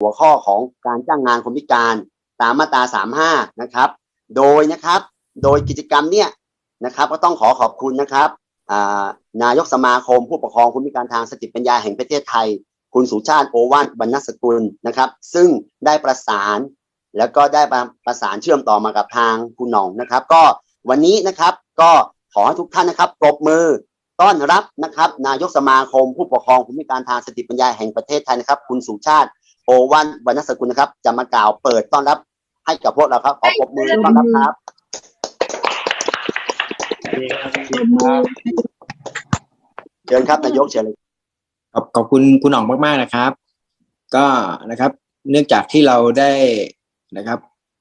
หัวข้อของการจ้างงานคนพิการตามมาตรา 35 นะครับ โดยนะครับ โดยกิจกรรมเนี่ยนะครับ ก็ต้องขอขอบคุณนะครับนายกสมาคมผู้ปกครองคนพิการทางสติปัญญาแห่งประเทศไทย คุณสุชาติโอวานบรรณสกุลนะครับ ซึ่งได้ประสาน แล้วก็ได้ประสานเชื่อมต่อมากับทางคุณหน่องนะครับ ก็วันนี้นะครับก็ขอให้ทุกท่านนะครับปรบมือต้อนรับนะครับ นายกสมาคมผู้ปกครองผู้พิการทางสติปัญญาแห่งประเทศไทยนะครับ คุณสุชาติ โอวันวรรณสกุลนะครับ จะมากล่าวเปิดต้อนรับ ให้กับพวกเราครับ ขอปรบมือต้อนรับครับเชิญครับนายกเชิญเลยขอบขอบคุณคุณหน่องมากๆนะครับ ก็นะครับ เนื่องจากที่เราได้นะครับ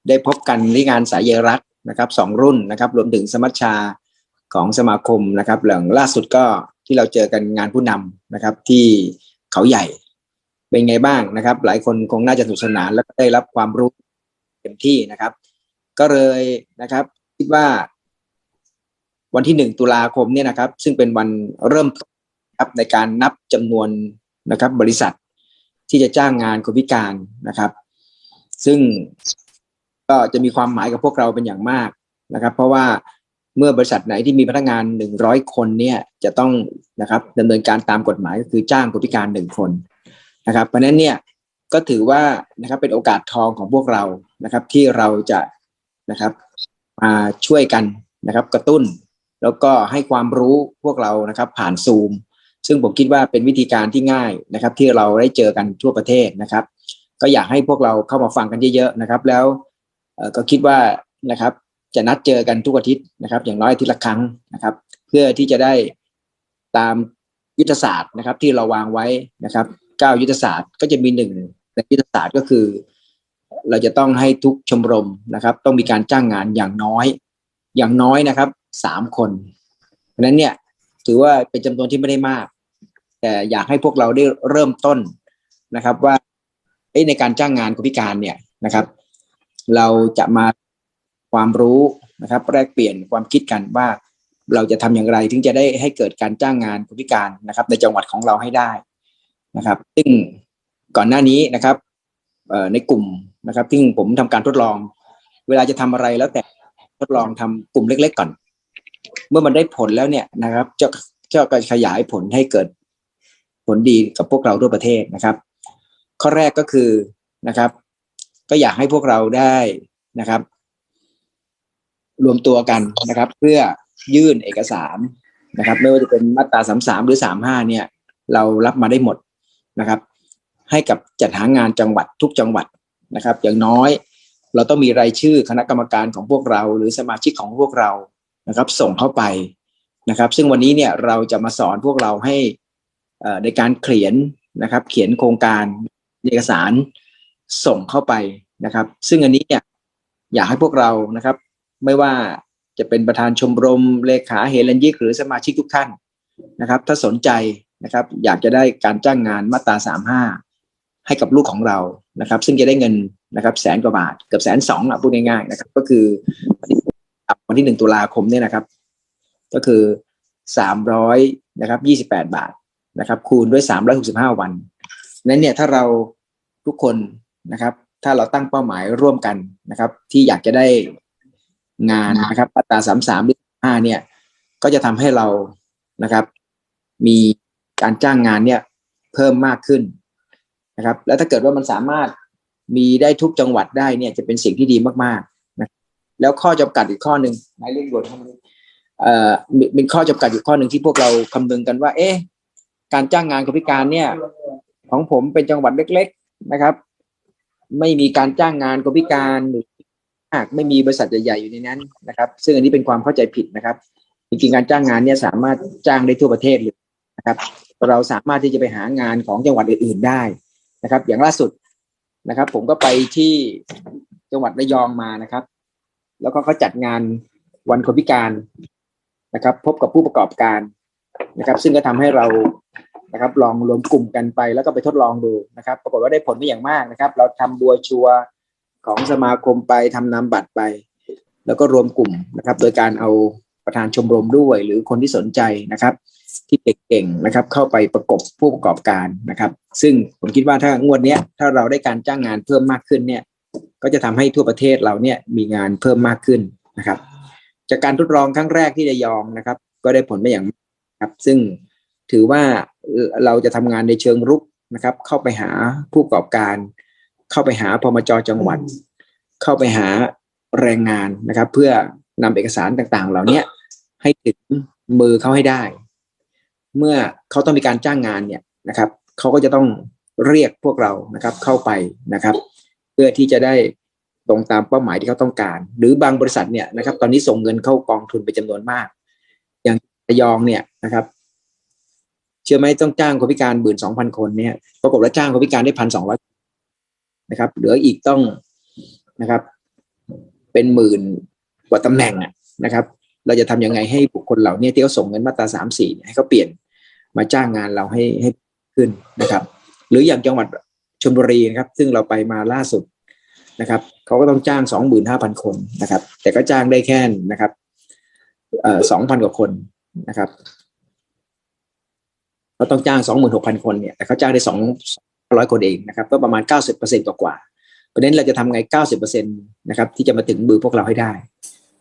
ได้พบกันที่งานสายเยรักนะครับสองรุ่นนะครับ รวมถึงสมัชชาของสมาคมนะครับหลังล่าสุดก็ที่เราเจอกันงานผู้นำนะครับ ที่เขาใหญ่ เป็นไงบ้างนะครับ หลายคนคงน่าจะสนุกสนานและได้รับความรู้เต็มที่นะครับ ก็เลยนะครับ คิดว่า วันที่หนึ่งตุลาคมเนี่ยนะครับ ซึ่งเป็นวันเริ่มต้นครับในการนับจำนวนนะครับ บริษัทที่จะจ้างงานคนพิการนะครับ ซึ่งก็จะมีความหมายกับพวกเราเป็นอย่างมากนะครับ เพราะว่าเมื่อบริษัทไหนที่มีพนักงานหนึ่งร้อยคนเนี่ยจะต้องนะครับดำเนินการตามกฎหมายก็คือจ้างคนพิการหนึ่งคน นะครับเพราะนั้นเนี่ยก็ถือว่านะครับเป็นโอกาสทองของพวกเรานะครับ ที่เราจะนะครับมาช่วยกันนะครับ กระตุ้น แล้วก็ให้ความรู้พวกเรานะครับ ผ่านซูม ซึ่งผมคิดว่าเป็นวิธีการที่ง่ายนะครับ ที่เราได้เจอกันทั่วประเทศนะครับ ก็อยากให้พวกเราเข้ามาฟังกันเยอะๆนะครับ แล้วก็คิดว่านะครับ จะนัดเจอกันทุกอาทิตย์นะครับ อย่างน้อยอาทิตย์ละครั้งนะครับ เพื่อที่จะได้ตามยุทธศาสตร์นะครับ ที่เราวางไว้นะครับ เก้ายุทธศาสตร์ก็จะมีหนึ่งในยุทธศาสตร์ก็คือ เราจะต้องให้ทุกชมรมนะครับ ต้องมีการจ้างงานอย่างน้อย อย่างน้อยนะครับสามคนเพราะฉะนั้นเนี่ยถือว่าเป็นจำนวนที่ไม่ได้มาก แต่อยากให้พวกเราได้เริ่มต้นนะครับ ว่าในการจ้างงานคนพิการเนี่ยนะครับ เราจะมาความรู้นะครับ แลกเปลี่ยนความคิดกันว่าเราจะทำอย่างไร ถึงจะได้ให้เกิดการจ้างงานคนพิการนะครับ ในจังหวัดของเราให้ได้ นะครับ ซึ่งก่อนหน้านี้นะครับในกลุ่มนะครับที่ผมทำการทดลอง เวลาจะทำอะไรแล้วแต่ทดลองทำกลุ่มเล็ก ๆ ก่อน เมื่อมันได้ผลแล้วเนี่ยนะครับจะจะขยายผลให้เกิดผลดีกับพวกเราทั่วประเทศนะครับ ข้อแรกก็คือนะครับ ก็อยากให้พวกเราได้นะครับ รวมตัวกันนะครับ เพื่อยื่นเอกสารนะครับ ไม่ว่าจะเป็นมาตราสามสามหรือสามห้าเนี่ย เรารับมาได้หมด นะครับ ให้กับจัดหางานจังหวัดทุกจังหวัดนะครับ อย่างน้อยเราต้องมีรายชื่อคณะกรรมการของพวกเรา หรือสมาชิกของพวกเรานะครับ ส่งเข้าไปนะครับ ซึ่งวันนี้เนี่ยเราจะมาสอนพวกเราให้เอ่อในการเขียนนะครับ เขียนโครงการเอกสารส่งเข้าไปนะครับ ซึ่งอันนี้เนี่ยอยากให้พวกเรานะครับ ไม่ว่าจะเป็นประธานชมรมเลขาเฮลันยิกหรือสมาชิกทุกท่านนะครับ ถ้าสนใจ นะครับ อยากจะได้การจ้างงานมาตราสามห้าให้กับลูกของเรานะครับ ซึ่งจะได้เงินนะครับ แสนกว่าบาทเกือบแสนสองอะพูดง่ายๆนะครับ ก็คือวันที่หนึ่งตุลาคมเนี่ยนะครับ ก็คือสามร้อยนะครับยี่สิบแปดบาทนะครับ คูณด้วยสามร้อยหกสิบห้าวันนั้นเนี่ยถ้าเราทุกคนนะครับ ถ้าเราตั้งเป้าหมายร่วมกันนะครับ ที่อยากจะได้งานนะครับมาตราสามสามหรือห้าเนี่ย ก็จะทำให้เรานะครับ มี การจ้างงานเนี่ยเพิ่มมากขึ้นนะครับ แล้วถ้าเกิดว่ามันสามารถมีได้ทุกจังหวัดได้เนี่ยจะเป็นสิ่งที่ดีมากๆนะแล้วข้อจำกัดอีกข้อหนึ่งนายเร่งด่วนเข้ามาเลยเอ่อเป็นข้อจำกัดอยู่ข้อหนึ่งที่พวกเราคำนึงกันว่า เอ๊ะการจ้างงานคนพิการเนี่ย ของผมเป็นจังหวัดเล็ก ๆนะครับ ไม่มีการจ้างงานคนพิการหรือหากไม่มีบริษัทใหญ่ๆอยู่ในนั้นนะครับ ซึ่งอันนี้เป็นความเข้าใจผิดนะครับจริงๆการจ้างงานเนี่ยสามารถจ้างได้ทั่วประเทศเลย นะครับเราสามารถที่จะไปหางานของจังหวัดอื่น ๆได้นะครับ อย่างล่าสุดนะครับ ผมก็ไปที่จังหวัดระยองมานะครับ แล้วก็เขาจัดงานวันคนพิการนะครับ พบกับผู้ประกอบการนะครับ ซึ่งก็ทำให้เรานะครับ ลองรวมกลุ่มกันไป แล้วก็ไปทดลองดูนะครับ ปรากฏว่าได้ผลไม่อย่างมากนะครับ เราทำบัวชัวของสมาคมไปทำนามบัตรไป แล้วก็รวมกลุ่มนะครับ โดยการเอาประธานชมรมด้วย หรือคนที่สนใจนะครับ ที่เก่งๆนะครับ เข้าไปประกบผู้ประกอบการนะครับ ซึ่งผมคิดว่าถ้างวดเนี้ยถ้าเราได้การจ้างงานเพิ่มมากขึ้นเนี่ย ก็จะทำให้ทั่วประเทศเราเนี่ยมีงานเพิ่มมากขึ้นนะครับ จากการทดลองครั้งแรกที่ระยองนะครับ ก็ได้ผลไปอย่างมากครับ ซึ่งถือว่าเราจะทำงานในเชิงรุกนะครับ เข้าไปหาผู้ประกอบการ เข้าไปหาพมจจังหวัด เข้าไปหาแรงงานนะครับ เพื่อนำเอกสารต่างๆ เหล่าเนี้ยให้ถึงมือเขาให้ได้ เมื่อเขาต้องมีการจ้างงานเนี่ยนะครับเขาก็จะต้องเรียกพวกเรานะครับเข้าไปนะครับ เพื่อที่จะได้ตรงตามเป้าหมายที่เขาต้องการ หรือบางบริษัทเนี่ยนะครับ ตอนนี้ส่งเงินเข้ากองทุนไปจำนวนมาก อย่างระยองเนี่ยนะครับ เชื่อไหมต้องจ้างคนพิการหมื่นสองพันคนเนี่ยปรากฏว่าจ้างคนพิการได้พันสองร้อยนะครับ เหลืออีกต้องนะครับ เป็นหมื่นกว่าตำแหน่งอะนะครับ เราจะทำยังไงให้บุคคลเหล่านี้ที่เขาส่งเงินมาตราสามสี่ให้เขาเปลี่ยนมาจ้างงานเราให้ให้ขึ้นนะครับ หรืออย่างจังหวัดชลบุรีนะครับ ซึ่งเราไปมาล่าสุดนะครับเขาก็ต้องจ้างสองหมื่นห้าพันคนนะครับ แต่ก็จ้างได้แค่นะครับสองพันกว่าคนนะครับเขาต้องจ้างสองหมื่นหกพันคนเนี่ยแต่เขาจ้างได้สองร้อยคนเองนะครับ ก็ประมาณเก้าสิบเปอร์เซ็นต์กว่าเพราะนั้นเราจะทำไงเก้าสิบเปอร์เซ็นต์นะครับ ที่จะมาถึงมือพวกเราให้ได้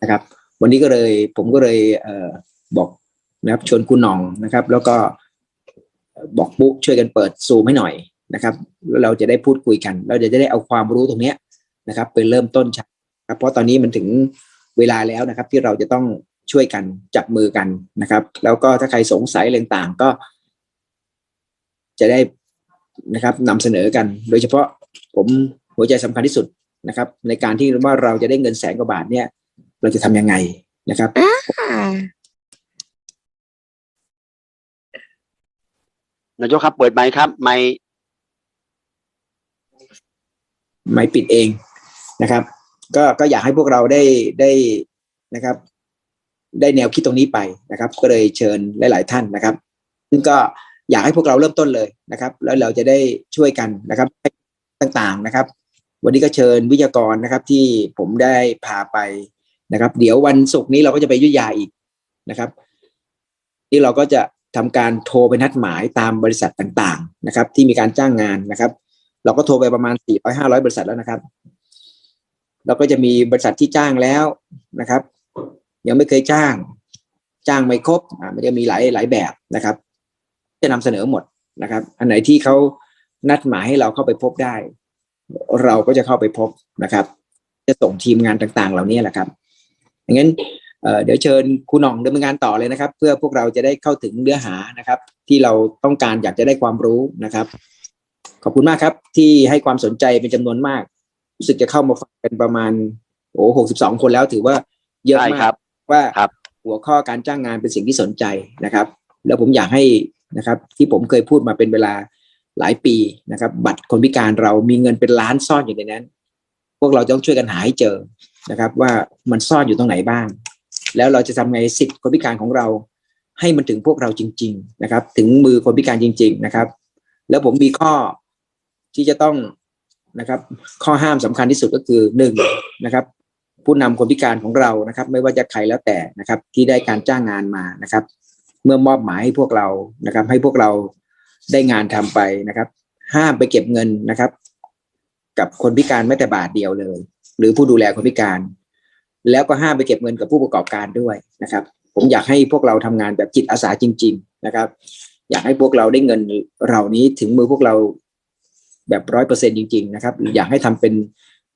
นะครับ วันนี้ก็เลยผมก็เลยเออบอกนะครับชวนคุณหน่องนะครับ แล้วก็บอกปุ๊ช่วยกันเปิดซูมให้หน่อยนะครับแล้วเราจะได้พูดคุยกัน เราจะได้เอาความรู้ตรงเนี้ยนะครับเป็นเริ่มต้นใช้ครับเพราะตอนนี้มันถึงเวลาแล้วนะครับ ที่เราจะต้องช่วยกันจับมือกันนะครับ แล้วก็ถ้าใครสงสัยอะไรต่างก็ จะได้นะครับนำเสนอกัน โดยเฉพาะผมหัวใจสำคัญที่สุดนะครับ ในการที่ว่าเราจะได้เงินแสนกว่าบาทเนี่ย เราจะทำยังไงนะครับ นายกครับ เปิดไมค์ครับไมค์ไม่ปิดเองนะครับ ก็ก็อยากให้พวกเราได้ได้นะครับ ได้แนวคิดตรงนี้ไปนะครับ ก็เลยเชิญหลาย ๆ ท่านนะครับ ซึ่งก็อยากให้พวกเราเริ่มต้นเลยนะครับ แล้วเราจะได้ช่วยกันนะครับต่างๆนะครับ วันนี้ก็เชิญวิทยากรนะครับ ที่ผมได้พาไป นะครับ เดี๋ยววันศุกร์นี้เราก็จะไปยุยาอีกนะครับที่เราก็จะทำการโทรไปนัดหมายตามบริษัทต่างๆนะครับ ที่มีการจ้างงานนะครับ เราก็โทรไปประมาณสี่ร้อยห้าร้อยบริษัทแล้วนะครับเราก็จะมีบริษัทที่จ้างแล้วนะครับ ยังไม่เคยจ้าง จ้างไม่ครบอ่ามันจะมีหลายหลายแบบนะครับ จะนำเสนอหมดนะครับ อันไหนที่เขานัดหมายให้เราเข้าไปพบได้ เราก็จะเข้าไปพบนะครับ จะส่งทีมงานต่างๆ เหล่านี้แหละครับ งนั้นเอ่อเดี๋ยวเชิญคุณหน่องดำเนินงานต่อเลยนะครับ เพื่อพวกเราจะได้เข้าถึงเนื้อหานะครับ ที่เราต้องการอยากจะได้ความรู้นะครับ ขอบคุณมากครับ ที่ให้ความสนใจเป็นจำนวนมากรู้สึกจะเข้ามาฟังกันประมาณโอ้หกสิบสองคนแล้วถือว่าเยอะใช่มาครักบว่าครับหัวข้อการจ้างงานเป็นสิ่งที่สนใจนะครับ แล้วผมอยากให้นะครับ ที่ผมเคยพูดมาเป็นเวลาหลายปีนะครับ บัตรคนพิการเรามีเงินเป็นล้านซ่อนอยู่ในนั้น พวกเราต้องช่วยกันหาให้เจอนะครับ ว่ามันซ่อนอยู่ตรงไหนบ้าง แล้วเราจะทำไงสิทธิ์คนพิการของเรา ให้มันถึงพวกเราจริง ๆนะครับ ถึงมือคนพิการจริง ๆนะครับ แล้วผมมีข้อที่จะต้องนะครับ ข้อห้ามสำคัญที่สุดก็คือหนึ่งนะครับ ผู้นำคนพิการของเรานะครับ ไม่ว่าจะใครแล้วแต่นะครับ ที่ได้การจ้างงานมานะครับ เมื่อมอบหมายให้พวกเรานะครับ ให้พวกเราได้งานทำไปนะครับ ห้ามไปเก็บเงินนะครับ กับคนพิการแม้แต่บาทเดียวเลย หรือผู้ดูแลคนพิการ แล้วก็ห้ามไปเก็บเงินกับผู้ประกอบการด้วยนะครับ ผมอยากให้พวกเราทำงานแบบจิตอาสาจริง ๆ นะครับ อยากให้พวกเราได้เงินเหล่านี้ถึงมือพวกเราแบบร้อยเปอร์เซ็นจริง ๆ นะครับ อยากให้ทำเป็น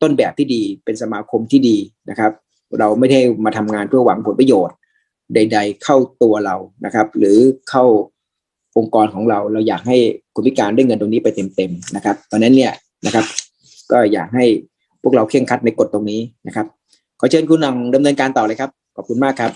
ต้นแบบที่ดีเป็นสมาคมที่ดีนะครับ เราไม่ได้มาทำงานเพื่อหวังผลประโยชน์ ใด ๆ เข้าตัวเรานะครับ หรือเข้าองค์กรของเราเราอยากให้คนพิการได้เงินตรงนี้ไปเต็มๆนะครับ ตอนนั้นเนี่ยนะครับ ก็อยากให้พวกเราเคร่งคัดในกฎตรงนี้นะครับ ขอเชิญคุณหนังดำเนินการต่อเลยครับ ขอบคุณมากครับ